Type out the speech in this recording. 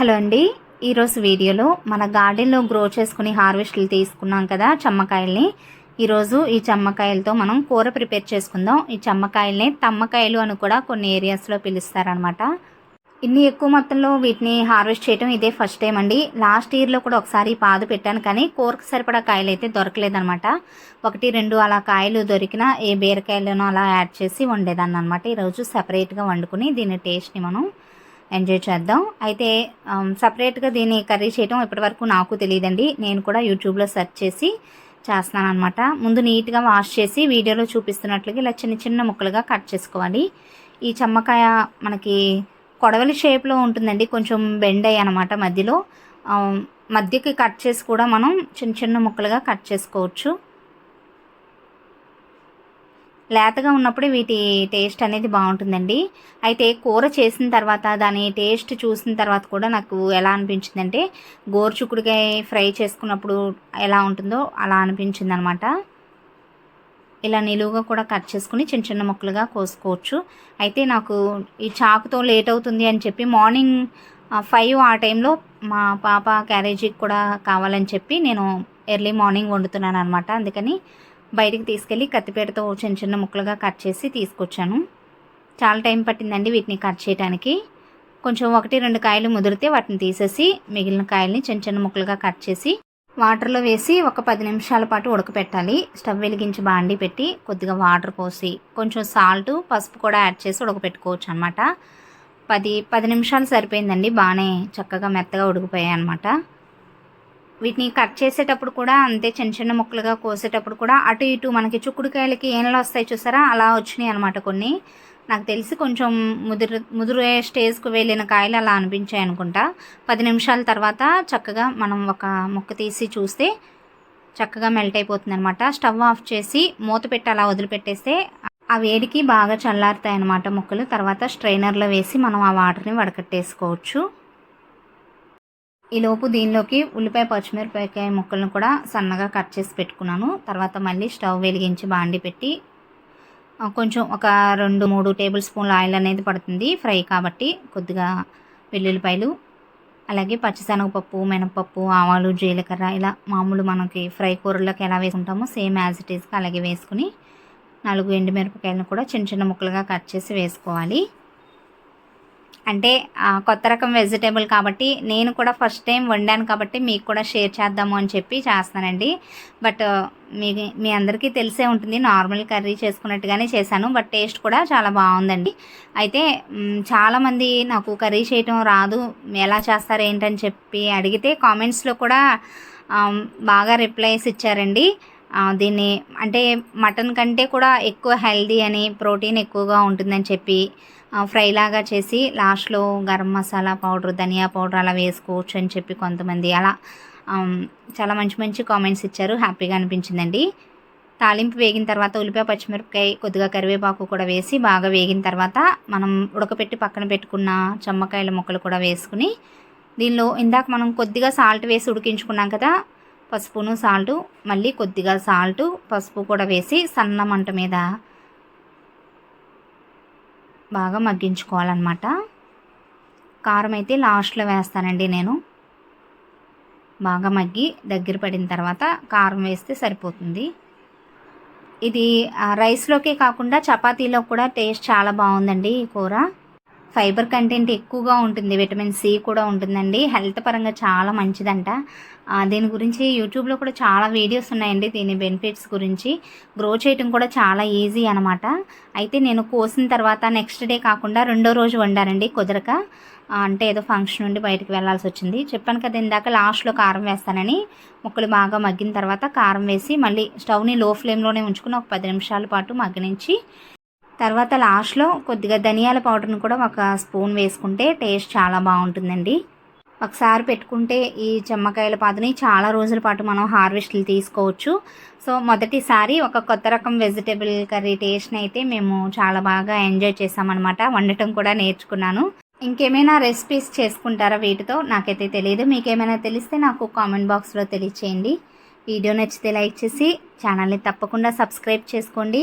Hello అండి. ఈరోజు వీడియోలో మన గార్డెన్లో గ్రో చేసుకుని హార్వెస్ట్లు తీసుకున్నాం కదా చమ్మకాయల్ని. ఈరోజు ఈ చమ్మకాయలతో మనం కూర ప్రిపేర్ చేసుకుందాం. ఈ చమ్మకాయల్ని తమ్మకాయలు అని కూడా కొన్ని ఏరియాస్లో పిలుస్తారనమాట ఇన్ని ఎక్కువ మొత్తంలో వీటిని హార్వెస్ట్ చేయడం ఇదే ఫస్ట్ టైం అండి. లాస్ట్ ఇయర్లో కూడా ఒకసారి పాదు పెట్టాను కానీ కూరకు సరిపడా కాయలు అయితే దొరకలేదనమాట ఒకటి రెండు అలా కాయలు దొరికినా ఏ బీరకాయలను అలా యాడ్ చేసి వండేదాన్ని అనమాట ఈరోజు సపరేట్గా వండుకుని దీని టేస్ట్ని మనం ఎంజాయ్ చేద్దాం. అయితే సపరేట్గా దీన్ని కర్రీ చేయడం ఇప్పటివరకు నాకు తెలియదండి. నేను కూడా యూట్యూబ్లో సెర్చ్ చేసి చేస్తున్నాను అనమాట ముందు నీట్గా వాష్ చేసి వీడియోలో చూపిస్తున్నట్లుగా ఇలా చిన్న చిన్న ముక్కలుగా కట్ చేసుకోవాలి. ఈ చెమ్మకాయ మనకి కొడవలి షేప్లో ఉంటుందండి. కొంచెం బెండ్ అయ్యి అనమాట మధ్యలో. మధ్యకి కట్ చేసి కూడా మనం చిన్న చిన్న ముక్కలుగా కట్ చేసుకోవచ్చు. లేతగా ఉన్నప్పుడు వీటి టేస్ట్ అనేది బాగుంటుందండి. అయితే కూర చేసిన తర్వాత దాని టేస్ట్ చూసిన తర్వాత కూడా నాకు ఎలా అనిపించిందంటే గోరుచుక్కుడుకాయ ఫ్రై చేసుకున్నప్పుడు ఎలా ఉంటుందో అలా అనిపించింది అనమాట ఇలా నిలువుగా కూడా కట్ చేసుకుని చిన్న చిన్న ముక్కలుగా కోసుకోవచ్చు. అయితే నాకు ఈ చాకుతో లేట్ అవుతుంది అని చెప్పి మార్నింగ్ ఫైవ్ ఆ టైంలో మా పాప క్యారేజీకి కూడా కావాలని చెప్పి నేను ఎర్లీ మార్నింగ్ వండుతున్నాను అనమాట అందుకని బయటికి తీసుకెళ్ళి కత్తిపేటతో చిన్న చిన్న ముక్కలుగా కట్ చేసి తీసుకొచ్చాను. చాలా టైం పట్టిందండి వీటిని కట్ చేయడానికి కొంచెం ఒకటి రెండు కాయలు ముదిరితే వాటిని తీసేసి మిగిలిన కాయల్ని చిన్న చిన్న ముక్కలుగా కట్ చేసి వాటర్లో వేసి ఒక పది నిమిషాల పాటు ఉడకపెట్టాలి. స్టవ్ వెలిగించి బాండి పెట్టి కొద్దిగా వాటర్ పోసి కొంచెం సాల్ట్ పసుపు కూడా యాడ్ చేసి ఉడకపెట్టుకోవచ్చు అనమాట పది పది నిమిషాలు సరిపోయిందండి. బాగానే చక్కగా మెత్తగా ఉడికిపోయాయి అనమాట వీటిని కట్ చేసేటప్పుడు కూడా అంతే చిన్న చిన్న ముక్కలుగా కోసేటప్పుడు కూడా అటు ఇటు మనకి చుక్కుడుకాయలకి ఏంలో వస్తాయి చూసారా? అలా వచ్చినాయి అనమాట కొన్ని. నాకు తెలిసి కొంచెం ముదిరు ముదురే స్టేజ్కి వెళ్ళిన కాయలు అలా అనిపించాయి అనుకుంటా. పది నిమిషాల తర్వాత చక్కగా మనం ఒక ముక్క తీసి చూస్తే చక్కగా మెల్ట్ అయిపోతుంది అనమాట స్టవ్ ఆఫ్ చేసి మూత పెట్టి అలా వదిలిపెట్టేస్తే ఆ వేడికి బాగా చల్లారుతాయి అనమాట ముక్కలు. తర్వాత స్ట్రైనర్లో వేసి మనం ఆ వాటర్ని వడకట్టేసుకోవచ్చు. ఈలోపు దీనిలోకి ఉల్లిపాయ పచ్చిమిరపకాయ ముక్కలను కూడా సన్నగా కట్ చేసి పెట్టుకున్నాను. తర్వాత మళ్ళీ స్టవ్ వెలిగించి బాండి పెట్టి కొంచెం ఒక రెండు మూడు టేబుల్ స్పూన్ల ఆయిల్ అనేది పడుతుంది ఫ్రై కాబట్టి. కొద్దిగా వెల్లుల్లిపాయలు అలాగే పచ్చిశనగపప్పు మినపప్పు ఆవాలు జీలకర్ర ఇలా మామూలు మనకి ఫ్రై కూరలోకి ఎలా వేసుకుంటామో సేమ్ యాజ్ ఇట్ ఈస్గా అలాగే వేసుకుని నాలుగు ఎండుమిరపకాయలను కూడా చిన్న చిన్న ముక్కలుగా కట్ చేసి వేసుకోవాలి. అంటే కొత్త రకం వెజిటేబుల్ కాబట్టి నేను కూడా ఫస్ట్ టైం వండాను కాబట్టి మీకు కూడా షేర్ చేద్దాము అని చెప్పి చేస్తానండి బట్ మీ మీ అందరికీ తెలిసే ఉంటుంది నార్మల్ కర్రీ చేసుకున్నట్టుగానే చేశాను బట్ టేస్ట్ కూడా చాలా బాగుందండి. అయితే చాలామంది నాకు కర్రీ చేయటం రాదు ఎలా చేస్తారు ఏంటని చెప్పి అడిగితే కామెంట్స్లో కూడా బాగా రిప్లైస్ ఇచ్చారండి. దీన్ని అంటే మటన్ కంటే కూడా ఎక్కువ హెల్దీ అని ప్రోటీన్ ఎక్కువగా ఉంటుందని చెప్పి ఫ్రైలాగా చేసి లాస్ట్లో గరం మసాలా పౌడర్ ధనియా పౌడర్ అలా వేసుకోవచ్చు అని చెప్పి కొంతమంది అలా చాలా మంచి మంచి కామెంట్స్ ఇచ్చారు. హ్యాపీగా అనిపించిందండి. తాలింపు వేగిన తర్వాత ఉల్లిపాయ పచ్చిమిరపకాయ కొద్దిగా కరివేపాకు కూడా వేసి బాగా వేగిన తర్వాత మనం ఉడకపెట్టి పక్కన పెట్టుకున్న చెమ్మకాయల ముక్కలు కూడా వేసుకుని దీనిలో ఇందాక మనం కొద్దిగా సాల్ట్ వేసి ఉడికించుకున్నాం కదా పసుపును సాల్టు మళ్ళీ కొద్దిగా సాల్టు పసుపు కూడా వేసి సన్న మంట మీద బాగా మగ్గించుకోవాలన్నమాట. కారం అయితే లాస్ట్లో వేస్తానండి నేను. బాగా మగ్గి దగ్గర పడిన తర్వాత కారం వేస్తే సరిపోతుంది. ఇది ఆ, రైస్లోకే కాకుండా చపాతీలో కూడా టేస్ట్ చాలా బాగుందండి ఈ కూర. ఫైబర్ కంటెంట్ ఎక్కువగా ఉంటుంది విటమిన్ సి కూడా ఉంటుందండి. హెల్త్ పరంగా చాలా మంచిదంట. దీని గురించి యూట్యూబ్లో కూడా చాలా వీడియోస్ ఉన్నాయండి దీని బెనిఫిట్స్ గురించి. గ్రో చేయటం కూడా చాలా ఈజీ అనమాట అయితే నేను కోసిన తర్వాత నెక్స్ట్ డే కాకుండా రెండో రోజు వండానండి కుదరక. అంటే ఏదో ఫంక్షన్ నుండి బయటకు వెళ్ళాల్సి వచ్చింది. చెప్పాను కదా ఇందాక లాస్ట్లో కారం వేస్తానని. ముక్కలు బాగా మగ్గిన తర్వాత కారం వేసి మళ్ళీ స్టవ్ని లో ఫ్లేమ్లోనే ఉంచుకుని ఒక పది నిమిషాల పాటు మగ్గనించి తర్వాత లాస్ట్లో కొద్దిగా ధనియాల పౌడర్ని కూడా ఒక స్పూన్ వేసుకుంటే టేస్ట్ చాలా బాగుంటుందండి. ఒకసారి పెట్టుకుంటే ఈ చెమ్మకాయల పాదుని చాలా రోజుల పాటు మనం హార్వెస్ట్లు తీసుకోవచ్చు. సో మొదటిసారి ఒక కొత్త రకం వెజిటేబుల్ కర్రీ టేస్ట్ని అయితే మేము చాలా బాగా ఎంజాయ్ చేసామన్నమాట వండటం కూడా నేర్చుకున్నాను. ఇంకేమైనా రెసిపీస్ చేసుకుంటారా వీటితో? నాకైతే తెలియదు మీకేమైనా తెలిస్తే నాకు కామెంట్ బాక్స్లో తెలియచేయండి. వీడియో నచ్చితే లైక్ చేసి ఛానల్ని తప్పకుండా సబ్స్క్రైబ్ చేసుకోండి.